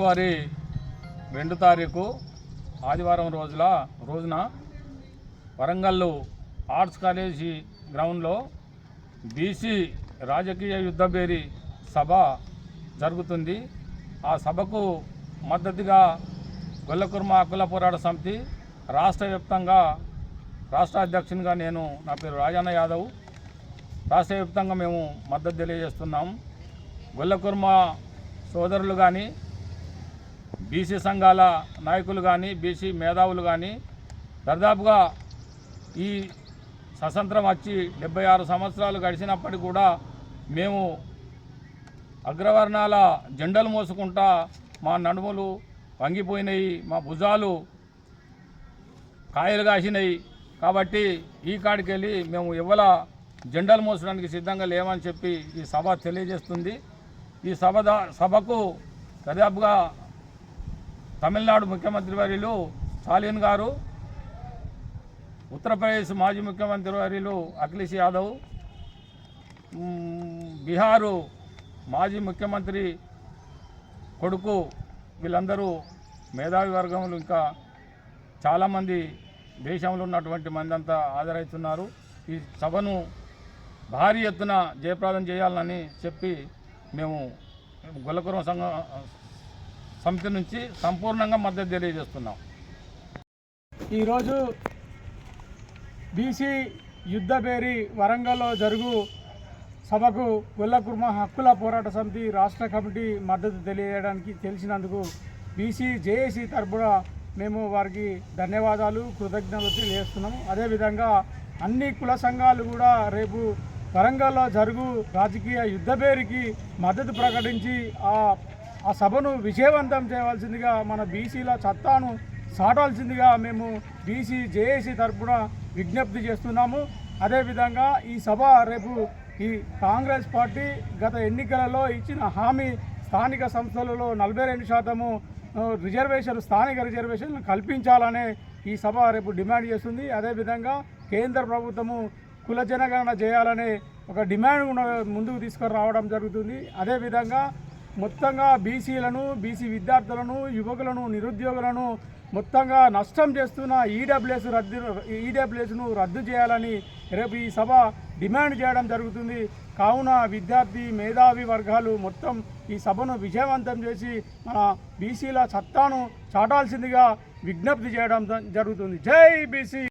ఫిబ్రవరి రెండు తారీఖు ఆదివారం రోజుల రోజున వరంగల్ ఆర్ట్స్ కాలేజీ గ్రౌండ్లో బీసీ రాజకీయ యుద్ధబేరి సభ జరుగుతుంది. ఆ సభకు మద్దతుగా గొల్లకుర్మ అక్కుల పోరాట సమితి రాష్ట్ర వ్యాప్తంగా రాష్ట్ర అధ్యక్షునిగా నేను నా పేరు రాజన్న యాదవ్. రాష్ట్ర వ్యాప్తంగా మేము మద్దతు తెలియజేస్తున్నాం. గొల్లకుర్మ సోదరులు కానీ బీసీ సంఘాల నాయకులు కానీ బీసీ మేధావులు కానీ దాదాపుగా ఈ స్వతంత్రం వచ్చి డెబ్బై ఆరు సంవత్సరాలు గడిచినప్పటికీ కూడా మేము అగ్రవర్ణాల జెండలు మోసుకుంటా మా నడుములు వంగిపోయినాయి మా భుజాలు కాయలు కాసినాయి. కాబట్టి ఈ కాడికి వెళ్ళి మేము ఇవ్వల జెండలు మోసడానికి సిద్ధంగా లేమని చెప్పి ఈ సభ తెలియజేస్తుంది. ఈ సభ దా- సభకు దాదాపుగా తమిళనాడు ముఖ్యమంత్రి వర్యులు స్టాలిన్ గారు ఉత్తరప్రదేశ్ మాజీ ముఖ్యమంత్రి వర్యులు అఖిలేష్ యాదవ్ బీహారు మాజీ ముఖ్యమంత్రి కొడుకు వీళ్ళందరూ మేధావి వర్గంలో ఇంకా చాలామంది దేశంలో ఉన్నటువంటి మంది అంతా హాజరవుతున్నారు. ఈ సభను భారీ ఎత్తున జయప్రదం చేయాలని చెప్పి మేము గొల్లకురం సంఘం సమితి నుంచి సంపూర్ణంగా మద్దతు తెలియజేస్తున్నాం. ఈరోజు బీసీ యుద్ధబేరి వరంగల్లో జరుగు సభకు గొల్లకుర్మ హక్కుల పోరాట సమితి రాష్ట్ర కమిటీ మద్దతు తెలియజేయడానికి తెలిసినందుకు బీసీ జేఏసీ తరఫున మేము వారికి ధన్యవాదాలు కృతజ్ఞతలు తెలియజేస్తున్నాము. అదేవిధంగా అన్ని కుల సంఘాలు కూడా రేపు వరంగల్లో జరుగు రాజకీయ యుద్ధబేరికి మద్దతు ప్రకటించి ఆ ఆ సభను విజయవంతం చేయవలసిందిగా మన బీసీల చట్టాను సాటాల్సిందిగా మేము బీసీ జేఏసీ తరపున విజ్ఞప్తి చేస్తున్నాము. అదేవిధంగా ఈ సభ రేపు ఈ కాంగ్రెస్ పార్టీ గత ఎన్నికలలో ఇచ్చిన హామీ స్థానిక సంస్థలలో నలభై రెండు శాతము రిజర్వేషన్ స్థానిక రిజర్వేషన్ కల్పించాలనే ఈ సభ రేపు డిమాండ్ చేస్తుంది. అదేవిధంగా కేంద్ర ప్రభుత్వము కుల జనగణన చేయాలనే ఒక డిమాండ్ ముందుకు తీసుకురావడం జరుగుతుంది. అదేవిధంగా మొత్తంగా బీసీలను బీసీ విద్యార్థులను యువకులను నిరుద్యోగులను మొత్తంగా నష్టం చేస్తున్న ఈడబ్ల్యూఎస్ రద్దు ఈడబ్ల్యూఎస్ను రద్దు చేయాలని రేపు ఈ సభ డిమాండ్ చేయడం జరుగుతుంది. కావున విద్యార్థి మేధావి వర్గాలు మొత్తం ఈ సభను విజయవంతం చేసి మన బీసీల సత్తాను చాటాల్సిందిగా విజ్ఞప్తి చేయడం జరుగుతుంది. జై బీసీ!